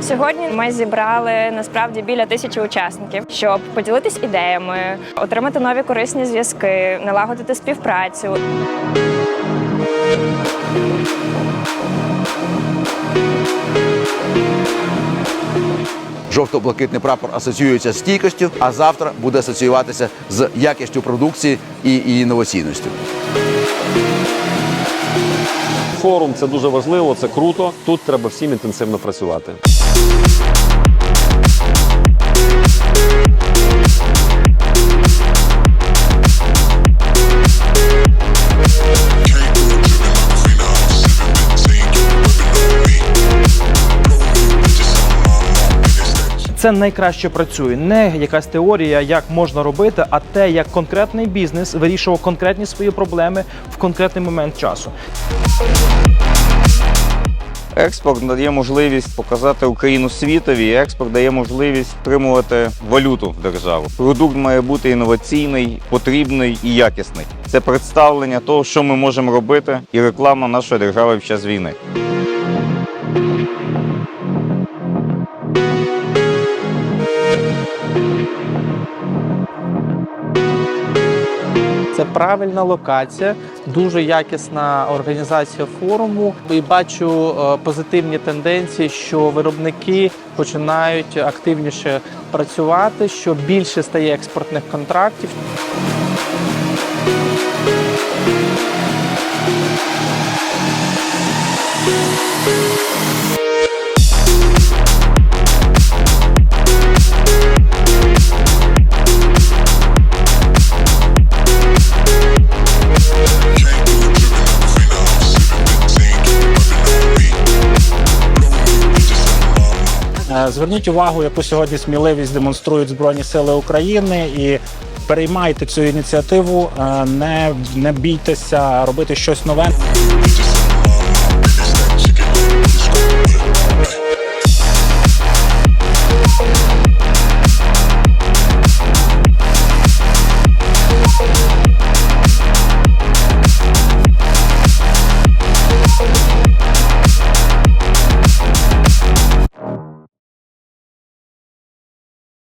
Сьогодні ми зібрали насправді біля тисячі учасників, щоб поділитись ідеями, отримати нові корисні зв'язки, налагодити співпрацю. Жовто-блакитний прапор асоціюється з стійкістю, а завтра буде асоціюватися з якістю продукції і, її інноваційністю. Форум це дуже важливо, це круто. Тут треба всім інтенсивно працювати. Це найкраще працює. Не якась теорія, як можна робити, а те, як конкретний бізнес вирішував конкретні свої проблеми в конкретний момент часу. Експорт дає можливість показати Україну світові. Експорт дає можливість отримувати валюту в державу. Продукт має бути інноваційний, потрібний і якісний. Це представлення того, що ми можемо робити, і реклама нашої держави в час війни. Правильна локація, дуже якісна організація форуму. І бачу е, позитивні тенденції, що виробники починають активніше працювати, що більше стає експортних контрактів. Е, Зверніть увагу, яку сьогодні сміливість демонструють Збройні Сили України і переймайте цю ініціативу, е, не, не бійтеся робити щось нове.